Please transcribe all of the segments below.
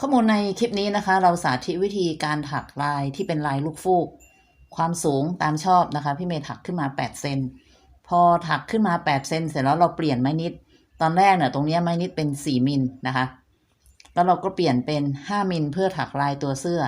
ข้อมูลในคลิปนี้นะคะ เราสาธิตวิธีการถักลายที่เป็นลายลูกฟูก ความสูงตามชอบนะคะ พี่เมย์ถักขึ้นมา 8 เซน พอถักขึ้นมา 8 เซนเสร็จแล้วเราเปลี่ยนไม้นิด ตอนแรกเนี่ยตรงนี้ไม้นิดเป็น 4 มิลนะคะ แล้วเราก็เปลี่ยนเป็น 5 มิลเพื่อถักลายตัวเสื้อ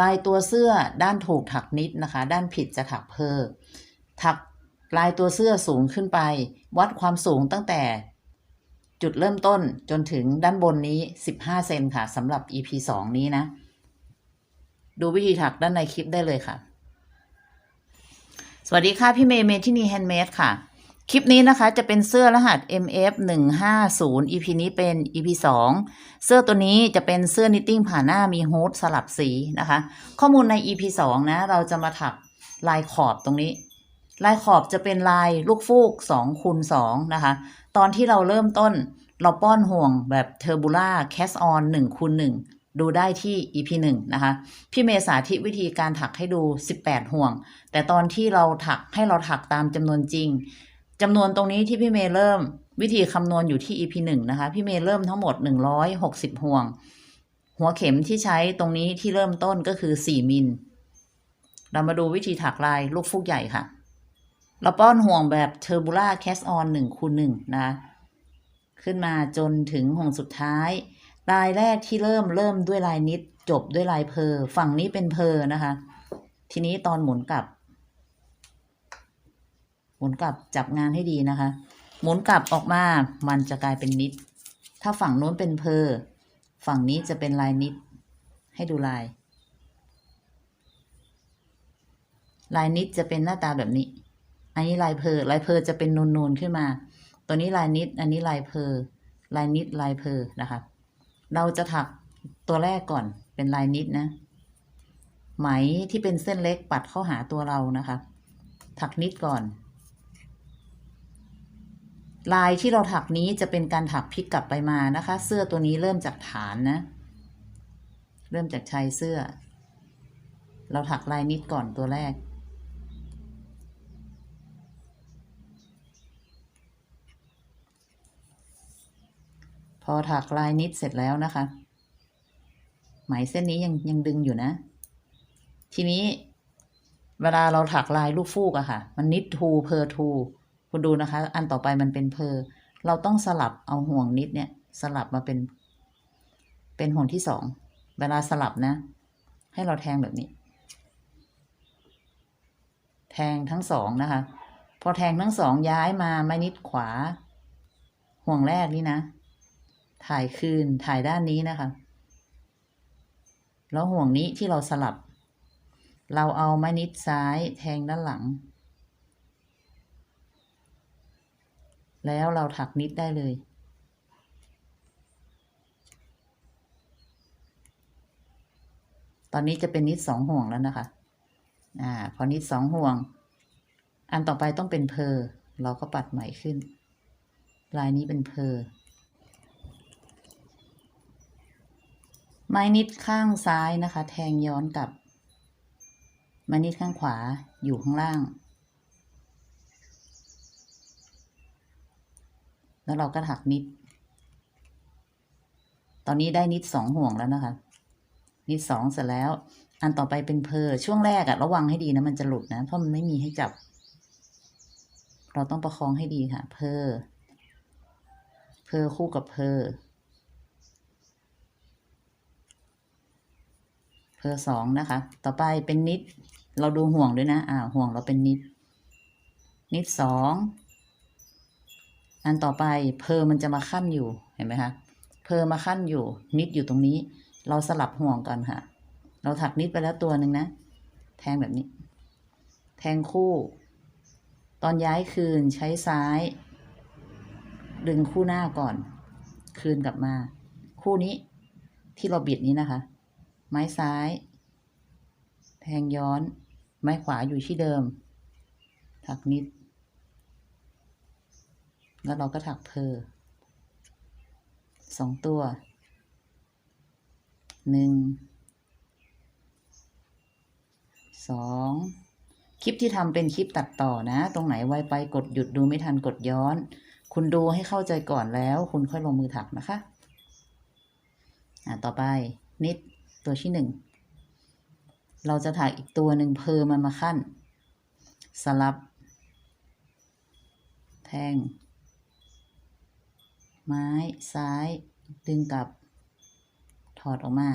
ลายตัวเสื้อด้านถูกถักนิดนะคะ ด้านผิดจะถักเพอถักลายตัวเสื้อสูงขึ้นไป วัดความสูงตั้งแต่ จุดเริ่มต้นจนถึงด้านบนนี้ 15 เซนค่ะสำหรับ EP 2 นี้นะ ดูวิธีถักด้านในคลิปได้เลยค่ะ สวัสดีค่ะ พี่เมย์เมที่นี่แฮนด์เมดค่ะ คลิปนี้นะคะจะเป็นเสื้อรหัส MF 150 EP นี้เป็น EP 2 เสื้อตัวนี้จะเป็นเสื้อนิตติ้งผ่าหน้ามีฮูดสลับสีนะคะ ข้อมูลใน EP 2 นะ เราจะมาถักลายขอบตรงนี้ ลายขอบจะเป็นลายลูกฟูก2คูณ2นะคะ ตอนที่เราเริ่มต้น เราป้อนห่วงแบบเทอร์บูล่าแคสออน1คูณ1ดูได้ที่ EP 1 นะคะ พี่เมย์สาธิตวิธีการถักให้ดู 18 ห่วง แต่ตอนที่เราถักให้เราถักตามจำนวนจริงจำนวนตรงนี้ที่พี่เมย์เริ่มวิธีคำนวณอยู่ที่ EP 1 นะคะ พี่เมย์เริ่มทั้งหมด 160 ห่วง หัวเข็มที่ใช้ตรงนี้ที่เริ่มต้นก็คือ 4 มิล เรามาดูวิธีถักลายลูกฟูกใหญ่ค่ะ เราป้อนห่วงแบบเทอร์บูล่าแคสออนหนึ่งคูณหนึ่งนะ ขึ้นมาจนถึงห่วงสุดท้าย ลายแรกที่เริ่มเริ่มด้วยลายนิด จบด้วยลายเพอฝั่งนี้เป็นเพอนะคะ ทีนี้ตอนหมุนกลับ หมุนกลับจับงานให้ดีนะคะ หมุนกลับออกมามันจะกลายเป็นนิด ถ้าฝั่งโน้นเป็นเพอฝั่งนี้จะเป็นลายนิด ให้ดูลาย ลายนิดจะเป็นหน้าตาแบบนี้ อันนี้ลายเพอลายเพอจะเป็นนูนๆขึ้นมา ตัวนี้ลายนิด อันนี้ลายเพอลายนิดลายเพอนะคะ เราจะถักตัวแรกก่อนเป็นลายนิดนะ ไหมที่เป็นเส้นเล็กปัดเข้าหาตัวเรานะคะ ถักนิดก่อน ลายที่เราถักนี้จะเป็นการถักพลิกกลับไปมานะคะ เสื้อตัวนี้เริ่มจากฐานนะ เริ่มจากชายเสื้อ เราถักลายนิดก่อนตัวแรก พอถักลายนิดเสร็จแล้วนะคะ ไหมเส้นนี้ยังยังดึงอยู่นะ ทีนี้เวลาเราถักลายลูกฟูกอะค่ะ มันนิดทูเพอทูคุณดูนะคะ อันต่อไปมันเป็นเพอเราต้องสลับเอาห่วงนิดเนี่ย สลับมาเป็น เป็นห่วงที่สอง เวลาสลับนะ ให้เราแทงแบบนี้ แทงทั้งสองนะคะ พอแทงทั้งสองย้ายมาไม่นิดขวา ห่วงแรกนี่นะ ถ่ายคืนถ่ายด้านนี้นะคะ แล้วห่วงนี้ที่เราสลับ เราเอาไม้นิดซ้ายแทงด้านหลัง แล้วเราถักนิดได้เลย ตอนนี้จะเป็นนิดสองห่วงแล้วนะคะ อ่า พอนิดสองห่วง อันต่อไปต้องเป็นเพอเราก็ปัดใหม่ขึ้น ลายนี้เป็นเพอ ไม้นิดข้างซ้ายนะคะ แทงย้อนกับ ไม้นิดข้างขวาอยู่ข้างล่าง แล้วเราก็ถักนิด ตอนนี้ได้นิดสองห่วงแล้วนะคะ นิดสองเสร็จแล้ว อันต่อไปเป็นเพอช่วงแรกอะระวังให้ดีนะมันจะหลุดนะ เพราะมันไม่มีให้จับ เราต้องประคองให้ดีค่ะ เพอเพอคู่กับเพอ เพอสองนะคะ ต่อไปเป็นนิด เราดูห่วงด้วยนะ อ่า ห่วงเราเป็นนิด นิดสองอันต่อไปเพอมันจะมาขั้นอยู่ เห็นไหมคะ เพอมาขั้นอยู่ นิดอยู่ตรงนี้ เราสลับห่วงกันค่ะ เราถักนิดไปแล้วตัวหนึ่งนะ แทงแบบนี้ แทงคู่ ตอนย้ายคืนใช้ซ้าย ดึงคู่หน้าก่อน คืนกลับมา คู่นี้ที่เราบิดนี้นะคะ ไม้ซ้าย แทงย้อน ไม้ขวาอยู่ที่เดิม ถักนิด แล้วเราก็ถักเพอสองตัวหนึ่งสองคลิปที่ทำเป็นคลิปตัดต่อนะ ตรงไหนไวไปกดหยุดดูไม่ทันกดย้อน คุณดูให้เข้าใจก่อนแล้ว คุณค่อยลงมือถักนะคะ อ่าต่อไปนิด ตัวที่หนึ่งเราจะถักอีกตัวหนึ่งเพอมันมาขั้น สลับ แทง ไม้ซ้าย ดึงกลับ ถอดออกมา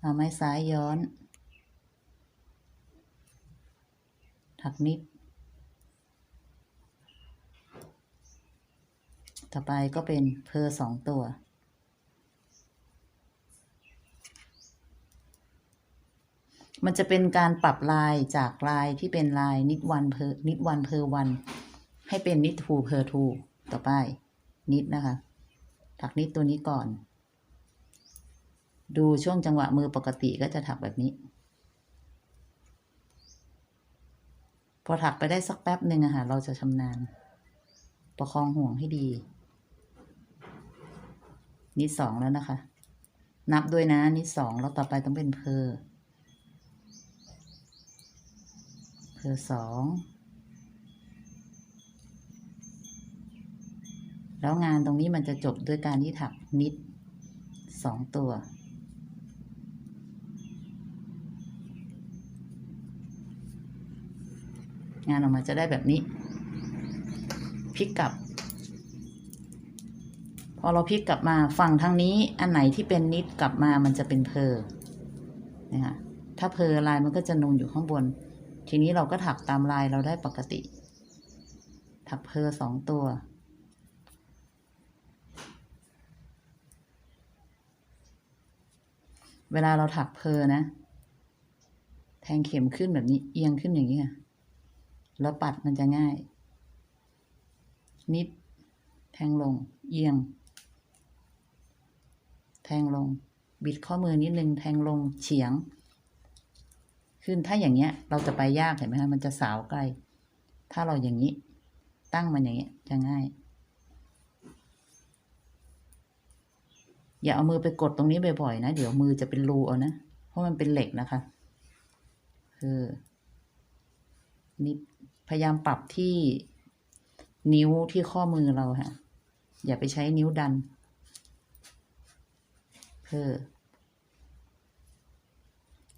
เอาไม้ซ้ายย้อน ถักนิด ต่อไปก็เป็นเพอสองตัว มันจะเป็นการปรับลายจากลายที่เป็นลายนิดวันเพอนิดวันเพอวัน ให้เป็นนิดทูเพอทูต่อไป นิดนะคะ ถักนิดตัวนี้ก่อน ดูช่วงจังหวะมือปกติก็จะถักแบบนี้ พอถักไปได้สักแป๊บหนึ่งอะค่ะเราจะชำนาญ ประคองห่วงให้ดี นิดสองแล้วนะคะ นับด้วยนะนิดสองแล้วต่อไปต้องเป็นเพอ เพอสองแล้วงานตรงนี้มันจะจบด้วยการที่ถักนิดสองตัว งานออกมาจะได้แบบนี้พลิกกลับ พอเราพลิกกลับมาฝั่งทางนี้อันไหนที่เป็นนิดกลับมามันจะเป็นเพอนะคะถ้าเพอลายมันก็จะนูนอยู่ข้างบน ทีนี้เราก็ถักตามลายเราได้ปกติ ถักเพอสองตัว เวลาเราถักเพอนะ แทงเข็มขึ้นแบบนี้เอียงขึ้นอย่างนี้ค่ะแล้วปัดมันจะง่าย นิด แทงลง เอียง แทงลง บิดข้อมือนิดนึง แทงลงเฉียง ขึ้นถ้าอย่างเงี้ย เราจะไปยากเห็นไหมคะมันจะสาวไกลถ้าเราอย่างนี้ ตั้งมันอย่างเงี้ยจะง่าย อย่าเอามือไปกดตรงนี้บ่อยๆนะ เดี๋ยวมือจะเป็นรูเอานะ เพราะมันเป็นเหล็กนะคะเออนิดพยายามปรับที่นิ้วที่ข้อมือเราค่ะ อย่าไปใช้นิ้วดัน เพื่อ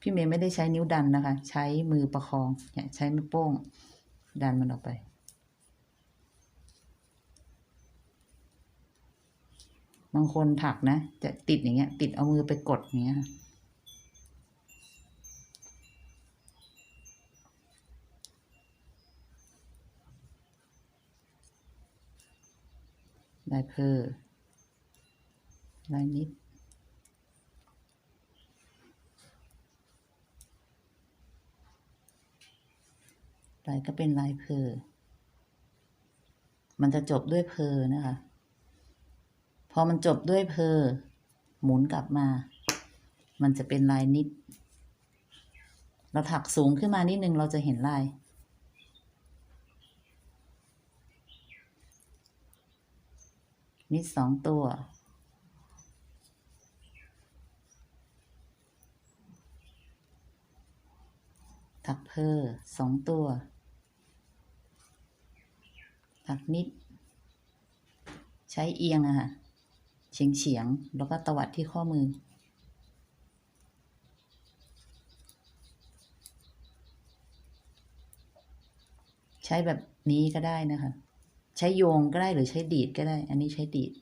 พี่เมย์ไม่ได้ใช้นิ้วดันนะคะ ใช้มือประคองเนี่ยใช้มือโป้ง ดันมันออกไปบางคนถักนะ จะติดอย่างเงี้ย ติดเอามือไปกดอย่างเงี้ยค่ะลายเพอลายนิด ลายก็เป็นลายเพอมันจะจบด้วยเพอนะคะ พอมันจบด้วยเพอหมุนกลับมา มันจะเป็นลายนิด เราถักสูงขึ้นมานิดนึงเราจะเห็นลาย นิดสองตัว ถัก เพอสองตัวถักนิด ใช้เอียงอะค่ะเฉียงเฉียงแล้วก็ตวัดที่ข้อมือ ใช้แบบนี้ก็ได้นะคะ ใช้โยงก็ได้หรือใช้ดีดก็ได้ อันนี้ใช้ดีด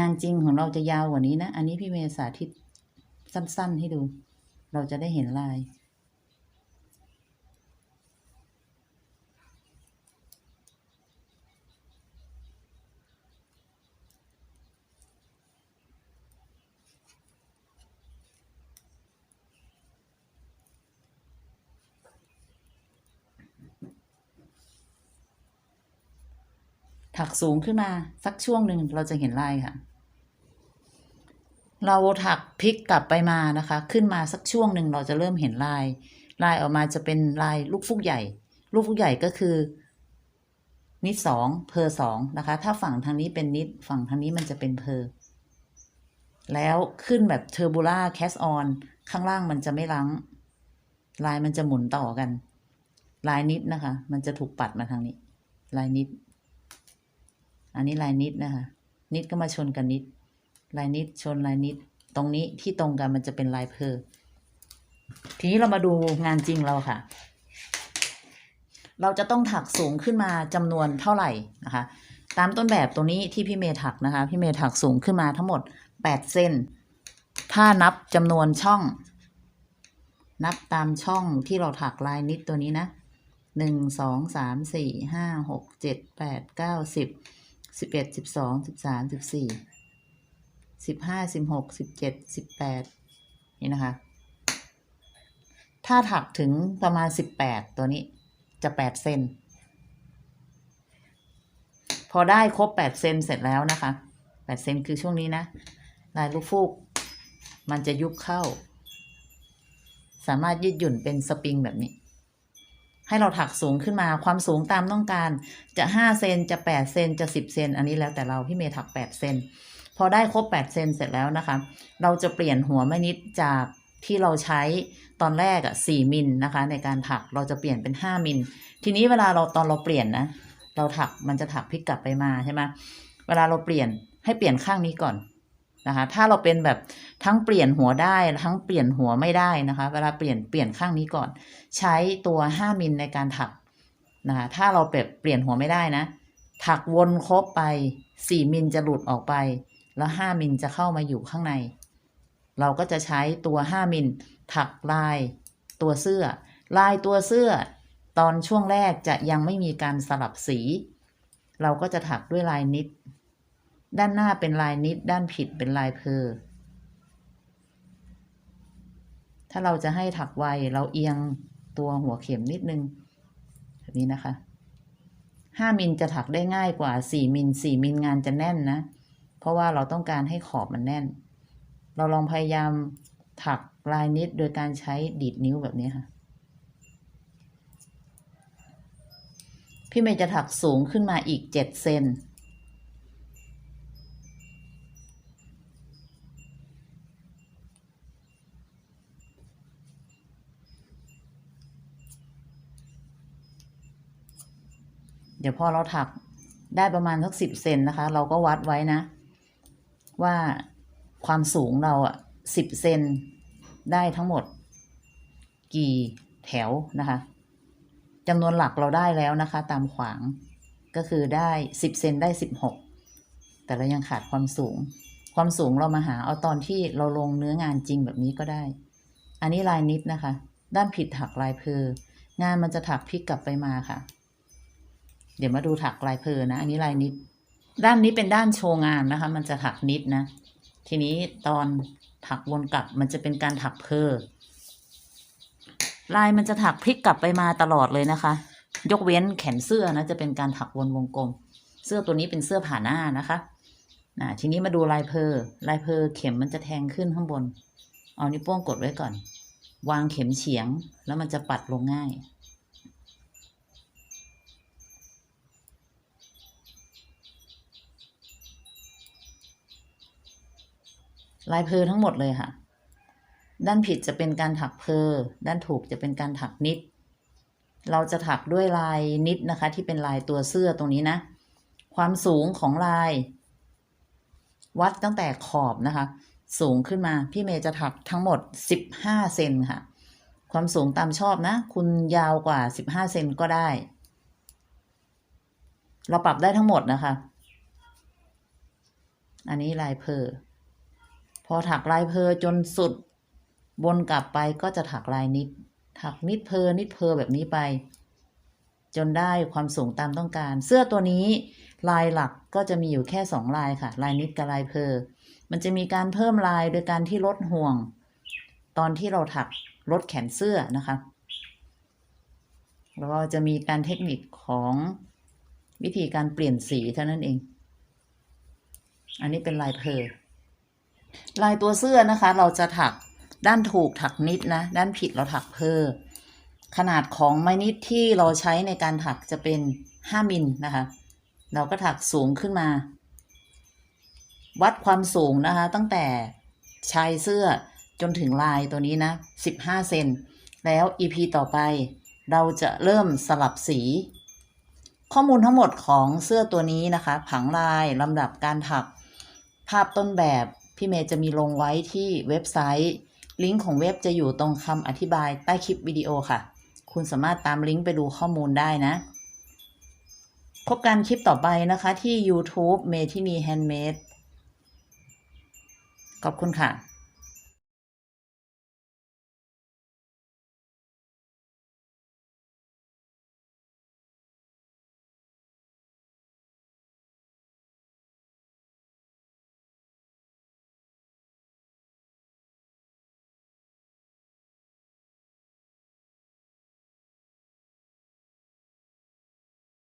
งานจริงของเราจะยาวกว่านี้นะ อันนี้พี่เมย์สาธิตสั้น ๆ ให้ดู เราจะได้เห็นลาย ถักสูงขึ้นมาสักช่วงหนึ่งเราจะเห็นลายค่ะ เราถักพลิกกลับไปมานะคะ ขึ้นมาสักช่วงหนึ่งเราจะเริ่มเห็นลาย ลายออกมาจะเป็นลายลูกฟุกใหญ่ ลูกฟุกใหญ่ก็คือ นิดสองเพอสองนะคะ ถ้าฝั่งทางนี้เป็นนิดฝั่งทางนี้มันจะเป็นเพอแล้วขึ้นแบบเทอร์บูล่าแคสออนข้างล่างมันจะไม่ลังลายมันจะหมุนต่อกัน ลายนิดนะคะ มันจะถูกปัดมาทางนี้ ลายนิด อันนี้ลายนิดนะคะ นิดก็มาชนกันนิด ลายนิดชนลายนิดตรงนี้ที่ตรงกันมันจะเป็นลายเพอร์ทีนี้เรามาดูงานจริงเราค่ะ เราจะต้องถักสูงขึ้นมาจำนวนเท่าไหร่นะคะ ตามต้นแบบตัวนี้ที่พี่เมย์ถักนะคะ พี่เมย์ถักสูงขึ้นมาทั้งหมด8เส้น ถ้านับจำนวนช่อง นับตามช่องที่เราถักลายนิดตัวนี้นะหนึ่งสองสามสี่ห้าหกเจ็ดแปดเก้าสิบสิบเอ็ดสิบสองสิบสามสิบสี่ สิบห้าสิบหกสิบเจ็ดสิบแปดนี่นะคะ ถ้าถักถึงประมาณสิบแปดตัวนี้จะแปดเซนพอได้ครบแปดเซนเสร็จแล้วนะคะแปดเซนคือช่วงนี้นะ ลายลูกฟูก มันจะยุบเข้า สามารถยืดหยุ่นเป็นสปริงแบบนี้ ให้เราถักสูงขึ้นมาความสูงตามต้องการจะห้าเซนจะแปดเซนจะสิบเซนอันนี้แล้วแต่เราพี่เมย์ถักแปดเซน พอได้ครบแปดเซนเสร็จแล้วนะคะ เราจะเปลี่ยนหัวแม่นิดจากที่เราใช้ตอนแรกอะสี่มิลนะคะ ในการถักเราจะเปลี่ยนเป็นห้ามิลทีนี้เวลาเราตอนเราเปลี่ยนนะ เราถักมันจะถักพลิกกลับไปมาใช่ไหมเวลาเราเปลี่ยนให้เปลี่ยนข้างนี้ก่อนนะคะ ถ้าเราเป็นแบบทั้งเปลี่ยนหัวได้ทั้งเปลี่ยนหัวไม่ได้นะคะ เวลาเปลี่ยนเปลี่ยนข้างนี้ก่อน ใช้ตัวห้ามิลในการถักนะคะถ้าเราเปลี่ยนเปลี่ยนหัวไม่ได้นะ ถักวนครบไปสี่มิลจะหลุดออกไป แล้วห้ามิลจะเข้ามาอยู่ข้างใน เราก็จะใช้ตัวห้ามิลถักลายตัวเสื้อ ลายตัวเสื้อ ตอนช่วงแรกจะยังไม่มีการสลับสี เราก็จะถักด้วยลายนิด ด้านหน้าเป็นลายนิด ด้านผิดเป็นลายเพอถ้าเราจะให้ถักไวเราเอียงตัวหัวเข็มนิดนึงแบบนี้นะคะห้ามิลจะถักได้ง่ายกว่าสี่มิลสี่มิลงานจะแน่นนะ เพราะว่าเราต้องการให้ขอบมันแน่น เราลองพยายามถักลายนิดโดยการใช้ดีดนิ้วแบบนี้ค่ะ พี่เมย์จะถักสูงขึ้นมาอีกเจ็ดเซนเดี๋ยวพอเราถักได้ประมาณสักสิบเซนนะคะ เราก็วัดไว้นะ ว่าความสูงเราอะสิบเซนได้ทั้งหมด กี่แถวนะคะจำนวนหลักเราได้แล้วนะคะ ตามขวางก็คือได้สิบเซนได้สิบหกแต่เรายังขาดความสูง ความสูงเรามาหาเอาตอนที่เราลงเนื้องานจริงแบบนี้ก็ได้ อันนี้ลายนิดนะคะ ด้านผิดถักลายเพองานมันจะถักพลิกกลับไปมาค่ะ เดี๋ยวมาดูถักลายเพอนะ อันนี้ลายนิด ด้านนี้เป็นด้านโชว์งานนะคะ มันจะถักนิดนะ ทีนี้ตอนถักวนกลับมันจะเป็นการถักเพอลายมันจะถักพลิกกลับไปมาตลอดเลยนะคะ ยกเว้นแขนเสื้อนะจะเป็นการถักวนวงกลม เสื้อตัวนี้เป็นเสื้อผ่าหน้านะคะอ่าทีนี้มาดูลายเพอลายเพอเข็มมันจะแทงขึ้นข้างบน เอานิ้วโป้งกดไว้ก่อน วางเข็มเฉียงแล้วมันจะปัดลงง่าย ลายเพอทั้งหมดเลยค่ะ ด้านผิดจะเป็นการถักเพอด้านถูกจะเป็นการถักนิด เราจะถักด้วยลายนิดนะคะ ที่เป็นลายตัวเสื้อตรงนี้นะ ความสูงของลาย วัดตั้งแต่ขอบนะคะ สูงขึ้นมาพี่เมย์จะถักทั้งหมด 15เซนค่ะ ความสูงตามชอบนะ คุณยาวกว่า 15เซนก็ได้ เราปรับได้ทั้งหมดนะคะ อันนี้ลายเพอ พอถักลายเพอจนสุด บนกลับไปก็จะถักลายนิด ถักนิดเพอนิดเพอแบบนี้ไป จนได้ความสูงตามต้องการ เสื้อตัวนี้ลายหลักก็จะมีอยู่แค่สองลายค่ะ ลายนิดกับลายเพอมันจะมีการเพิ่มลายโดยการที่ลดห่วง ตอนที่เราถักลดแขนเสื้อนะคะแล้วก็จะมีการเทคนิคของวิธีการเปลี่ยนสีเท่านั้นเอง อันนี้เป็นลายเพอ ลายตัวเสื้อนะคะ เราจะถักด้านถูกถักนิดนะ ด้านผิดเราถักเพอขนาดของไม้นิดที่เราใช้ในการถักจะเป็น5มิลนะคะ เราก็ถักสูงขึ้นมา วัดความสูงนะคะ ตั้งแต่ชายเสื้อจนถึงลายตัวนี้นะ15เซนแล้ว EP ต่อไป เราจะเริ่มสลับสี ข้อมูลทั้งหมดของเสื้อตัวนี้นะคะ ผังลายลำดับการถัก ภาพต้นแบบ พี่เมย์จะมีลงไว้ที่เว็บไซต์ ลิงก์ของเว็บจะอยู่ตรงคำอธิบายใต้คลิปวิดีโอค่ะ คุณสามารถตามลิงก์ไปดูข้อมูลได้นะ พบกันคลิปต่อไปนะคะที่ YouTube เมทินีแฮนด์เมดขอบคุณค่ะ